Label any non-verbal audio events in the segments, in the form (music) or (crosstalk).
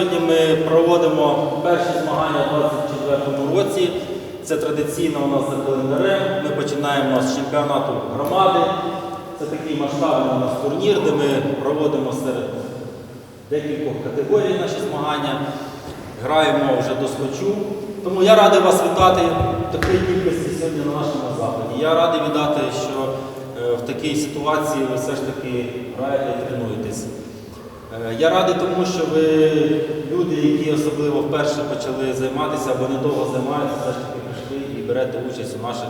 Сьогодні ми проводимо перші змагання у 2024 році. Це традиційно у нас за календарем. Ми починаємо з чемпіонату громади. Це такий масштабний у нас турнір, де ми проводимо серед декількох категорій наші змагання. Граємо вже до скотчу. Тому я радий вас вітати в такій кількості сьогодні на нашому заході. Я радий вітати, що е, в такій ситуації ви все ж таки граєте і тренуєтесь. Е, Я радий тому, що ви люди, які особливо вперше почали займатися або недовго займаються, все ж таки прийшли і берете участь у наших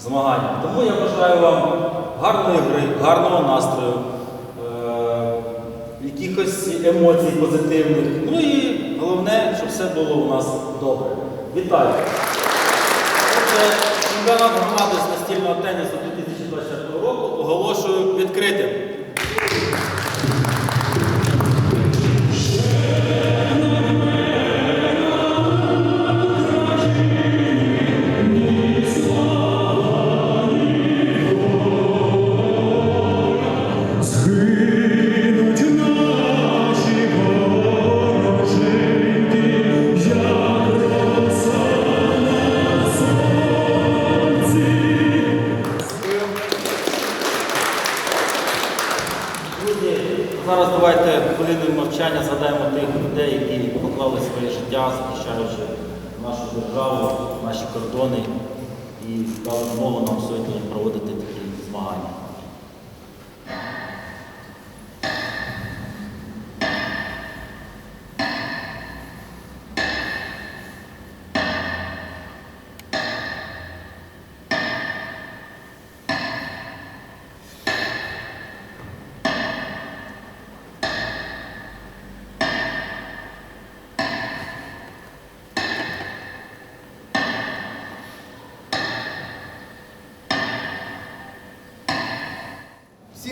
змаганнях. Тому я бажаю вам гарної гри, гарного настрою, е, якихось емоцій позитивних. Ну і головне, щоб все було у нас добре. Вітаю! Отже, чемпіонат громади з настільного тенісу 2024 року оголошую відкритим.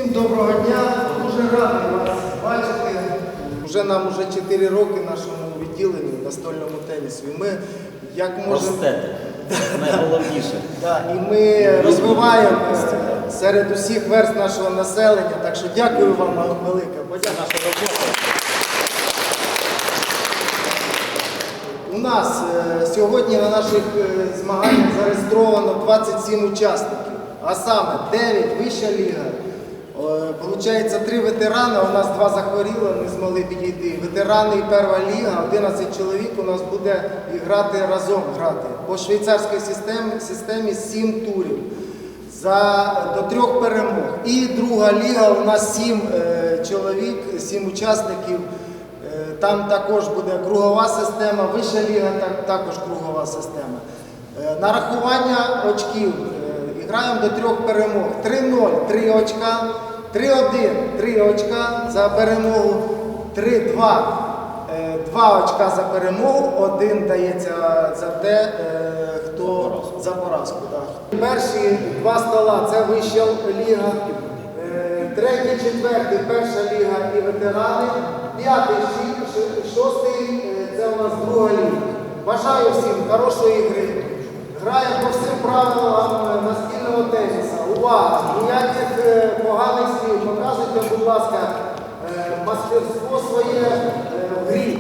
Всім доброго дня, дуже радий вас бачити. Вже нам вже 4 роки нашому відділенні настольному тенісу. І ми як можемо. Ростете. Найголовніше. (laughs) Да, і ми розвиваємо серед усіх верст нашого населення. Так що дякую вам велике. Подяка. Наша робота. У нас е, сьогодні на наших е, змаганнях зареєстровано 27 учасників, а саме 9 вища ліга. Е, Получається, три ветерани, у нас два захворіли, не змогли підійти. Ветерани і перша ліга, 11 чоловік у нас буде грати разом грати. По швейцарській системі, системі 7 турів за, до трьох перемог. І друга ліга у нас 7 е, чоловік, 7 учасників. Е, Там також буде кругова система, вища ліга так- також кругова система. Е, Нарахування очків. Е, Граємо до трьох перемог. 3-0 3 очка, 3-1 3 очка за перемогу, 3-2 е, 2 очка за перемогу, один дається за те, е, хто за поразку. Перші два стола це вища ліга. Е, Третій, четвертий, перша ліга і ветерани. П'ятий, шостий е, це у нас друга ліга. Бажаю всім хорошої гри. Граємо по всім правилам е, настільного тенісу. Увага! Ніяких е, поганих слів. Показуйте, будь ласка, е, мастерство своє е, в грі.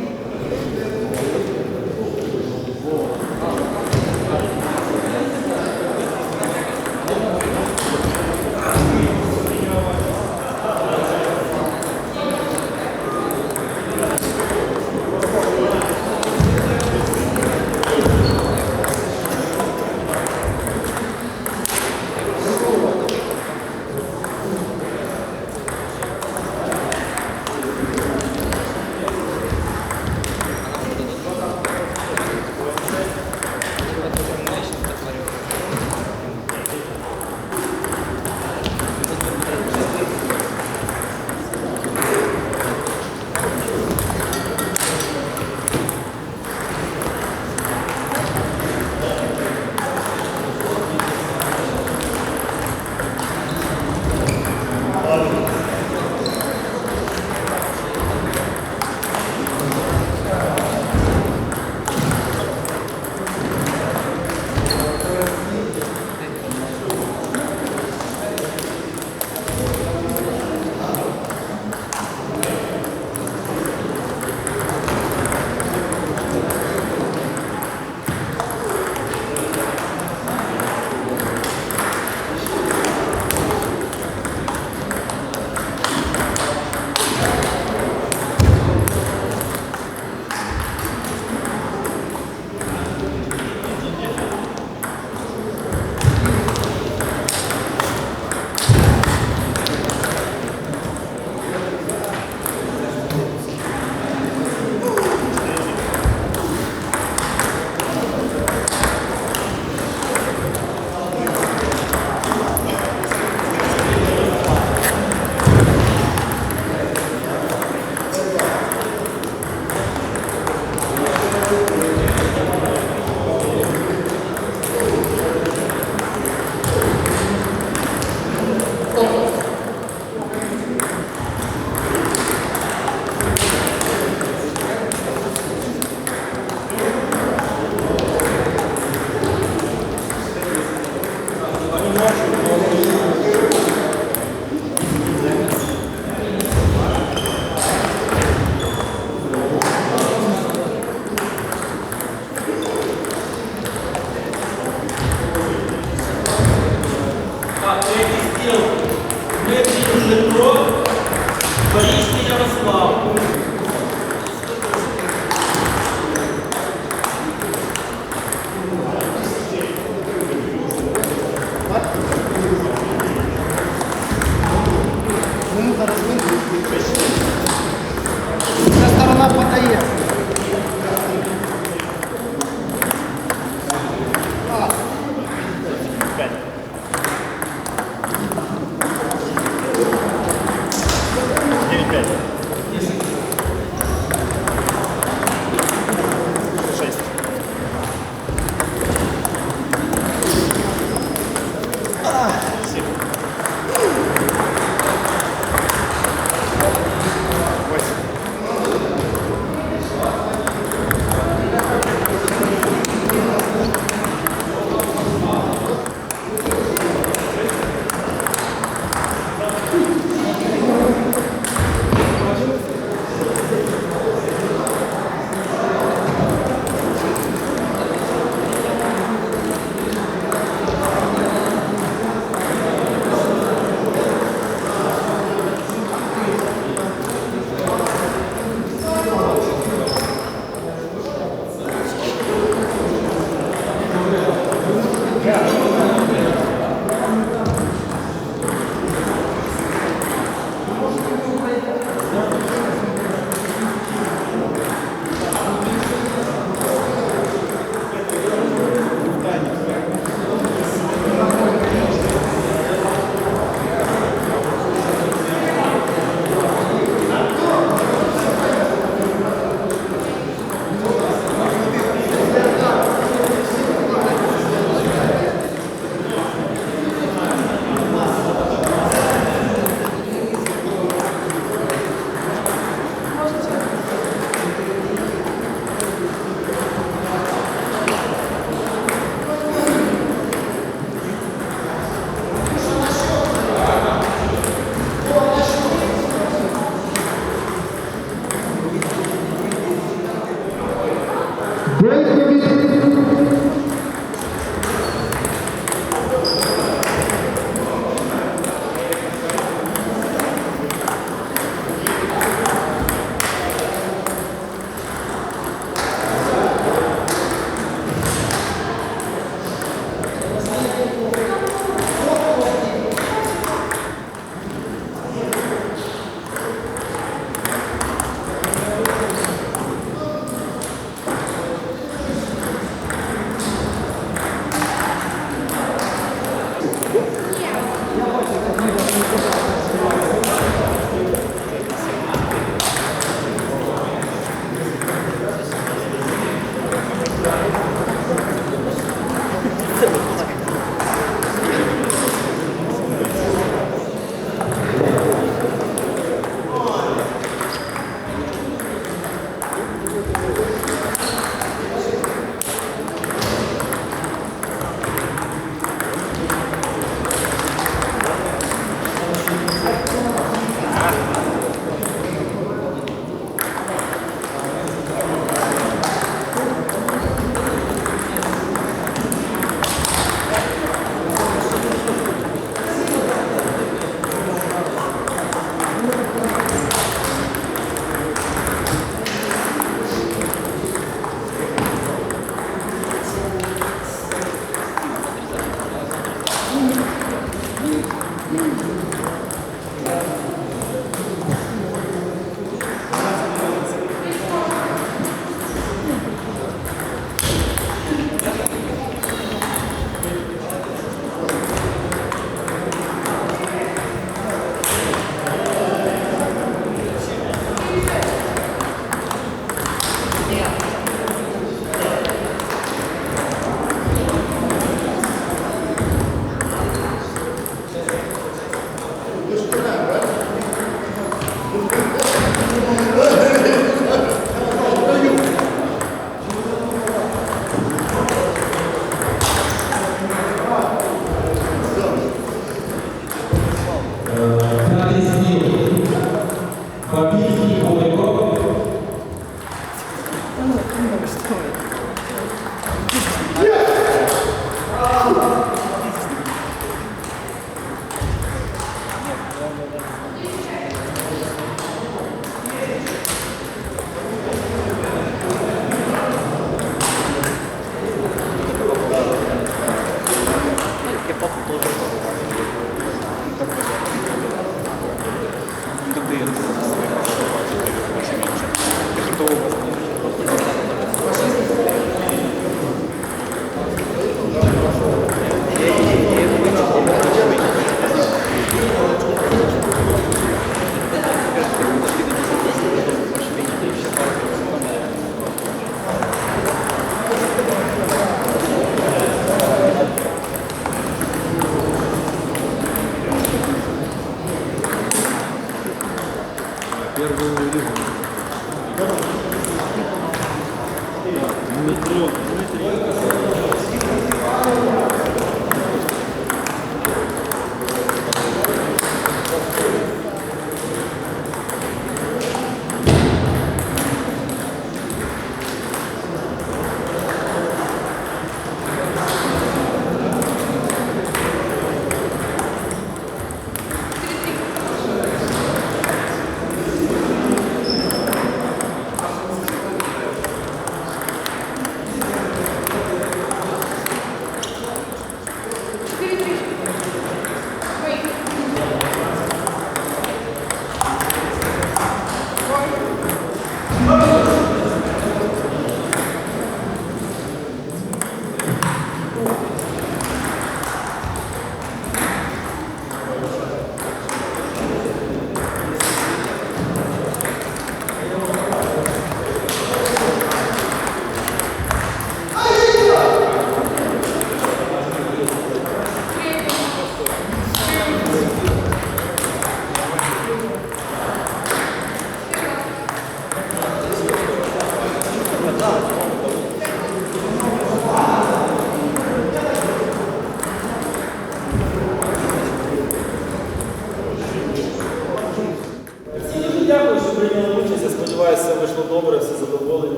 П'ятий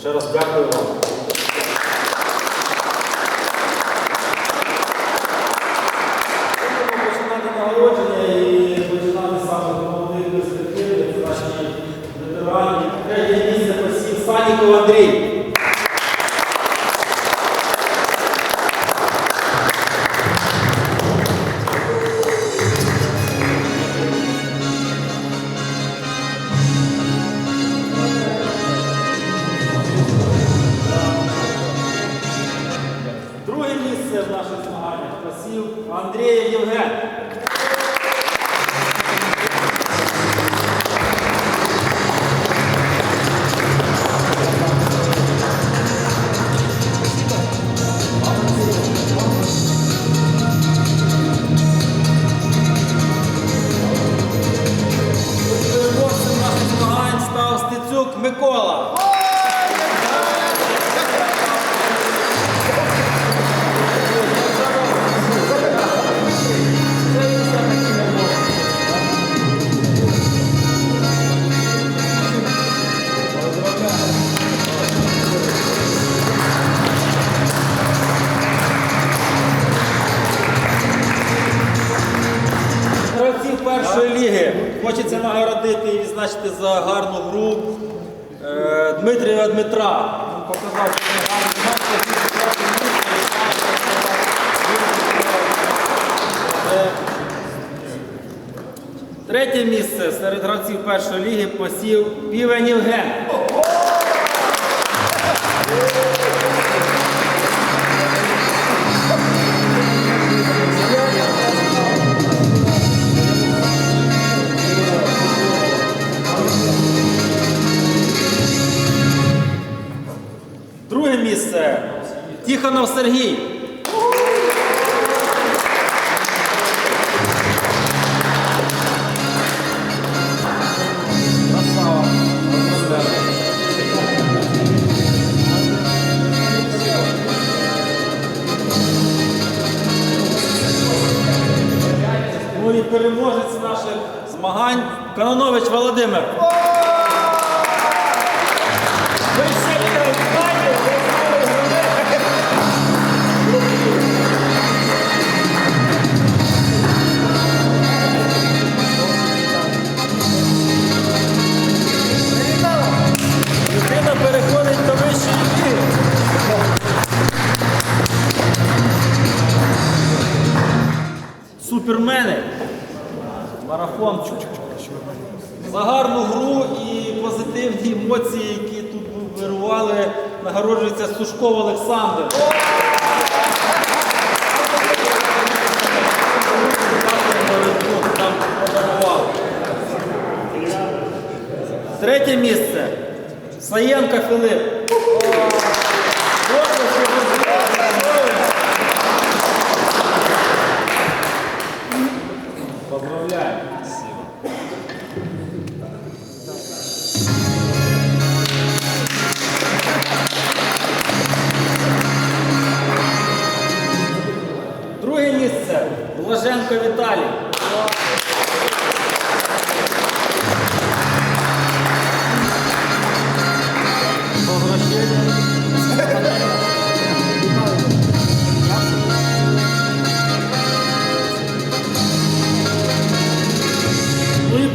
Ще раз дякую вам. Місце, і сам показав. Е, Третє місце серед гравців першої ліги посів Півень Євген. Тихонов Сергій. Переможець наших змагань Кононович Володимир. Нагороджується Сушков Олександр. Третє місце. Саєнка Филип.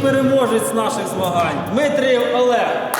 Переможець наших змагань Дмитрів Олег.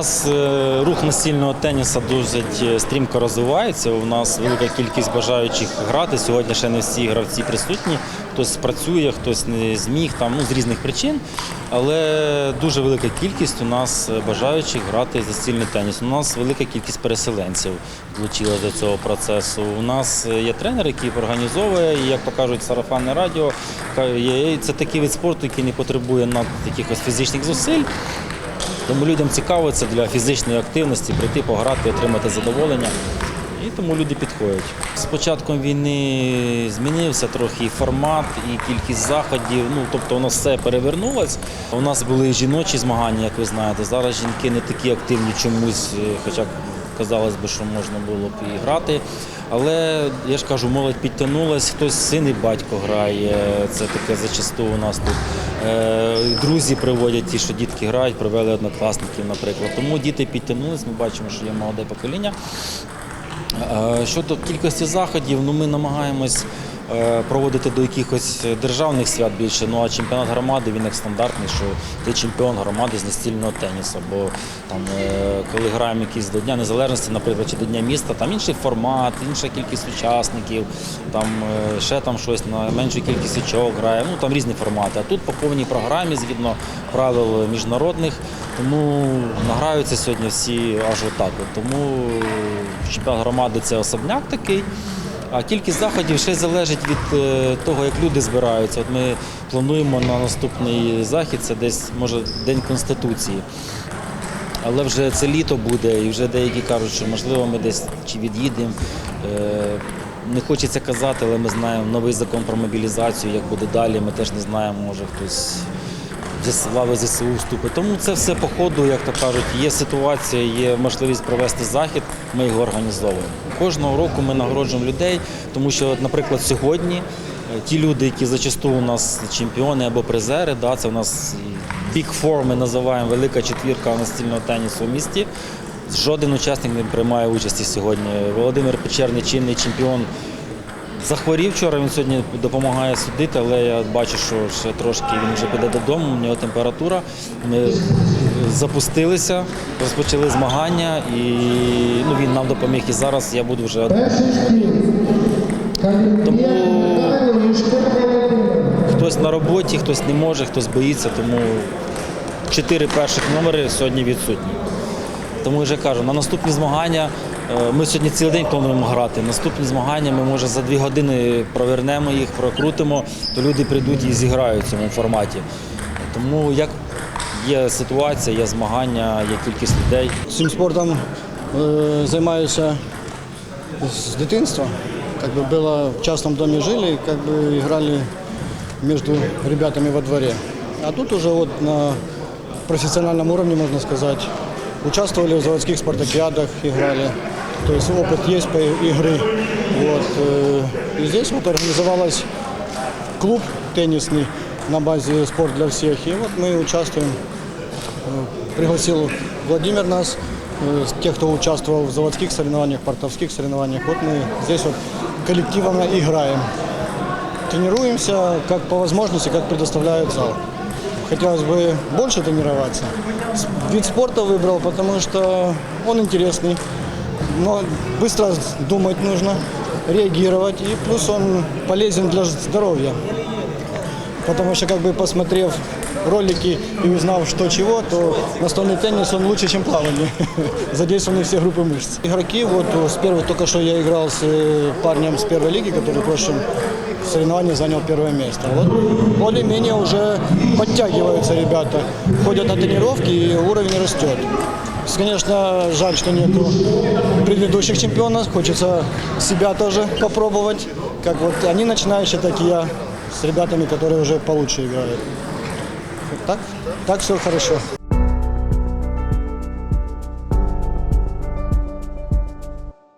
Нас е, рух настільного тенісу досить е, стрімко розвивається. У нас велика кількість бажаючих грати. Сьогодні ще не всі гравці присутні. Хтось працює, хтось не зміг там ну, з різних причин. Але дуже велика кількість у нас е, бажаючих грати за стільний теніс. У нас велика кількість переселенців долучилась до цього процесу. У нас є тренер, який організовує, і як покажуть сарафанне радіо, це такий вид спорту, який не потребує над якихось фізичних зусиль. Тому людям цікаво це для фізичної активності, прийти, пограти, отримати задоволення. І тому люди підходять. З початком війни змінився трохи і формат, і кількість заходів. Ну тобто, у нас все перевернулось. У нас були жіночі змагання, як ви знаєте. Зараз жінки не такі активні чомусь, е, хоча казалось би, що можна було б і грати. Але я ж кажу, молодь підтягнулась, хтось син і батько грає. Це таке зачасту у нас тут. Е, Друзі приводять ті, що дітки грають, привели однокласників, наприклад. Тому діти підтягнулись, ми бачимо, що є молоде покоління. Е, Щодо кількості заходів, ну ми намагаємось проводити до якихось державних свят більше. Ну а чемпіонат громади він як стандартний, що ти чемпіон громади з настільного тенісу. Бо там, е, коли граємо якісь до Дня Незалежності, наприклад, чи до Дня міста, там інший формат, інша кількість учасників, там е, ще там щось на меншу кількість очок грає. Ну там різні формати. А тут по повній програмі, згідно правил міжнародних, тому награються сьогодні всі аж отак. Тому чемпіонат громади це особняк такий. А кількість заходів ще залежить від е, того, як люди збираються. От ми плануємо на наступний захід, це десь може День Конституції. Але вже це літо буде, і вже деякі кажуть, що можливо ми десь чи від'їдемо. Е, Не хочеться казати, але ми знаємо новий закон про мобілізацію, як буде далі. Ми теж не знаємо, може хтось лави ЗСУ вступить. Тому це все по ходу, як то кажуть, є ситуація, є можливість провести захід, ми його організовуємо. Кожного року ми нагороджуємо людей, тому що, наприклад, сьогодні е, ті люди, які зачасту у нас чемпіони або призери, да, це у нас Big Four, ми називаємо велика четвірка настільного тенісу в місті. Жоден учасник не приймає участі сьогодні. Володимир Печерний, чинний чемпіон, захворів вчора. Він сьогодні допомагає судити, але я бачу, що ще трошки він вже піде додому. У нього температура. Ми запустилися, розпочали змагання, і ну, він нам допоміг. І зараз я буду вже тому хтось на роботі, хтось не може, хтось боїться, тому чотири перших номери сьогодні відсутні. Тому я вже кажу, на наступні змагання е, ми сьогодні цілий день плануємо грати. Наступні змагання ми може за дві години провернемо їх, прокрутимо, то люди прийдуть і зіграють в цьому форматі. Тому як є ситуація, є змагання, є кількість людей. Цим спортом е, займаюся з дитинства. Как бы было в частном доме жили, как бы играли между ребятами во дворе. А тут уже вот на профессиональном уровне, можно сказать, участвовали в заводских спартакиадах, играли. То есть опыт есть по игры. Вот. э, И здесь вот организовалась клуб теннисный на базе «Спорт для всех». И вот мы участвуем пригласил Владимир нас, э, тех, кто участвовал в заводских соревнованиях, портовских соревнованиях. Вот мы здесь вот коллективно играем. Тренируемся как по возможности, как предоставляет зал. Хотелось бы больше тренироваться. Вид спорта выбрал, потому что он интересный, но быстро думать нужно, реагировать, и плюс он полезен для здоровья. Потому что, как бы посмотрев ролики и узнав, что чего, то настольный теннис, он лучше, чем плавание. (laughs) Задействованы все группы мышц. Игроки, вот э, с первых, только что я играл с э, парнем с первой лиги, который в прошлом соревновании занял первое место. Вот более-менее уже подтягиваются ребята, ходят на тренировки и уровень растет. Конечно, жаль, что нету предыдущих чемпионов. Хочется себя тоже попробовать. Как вот они начинающие, так и я с ребятами, которые уже получше играют. Так, так все хорошо.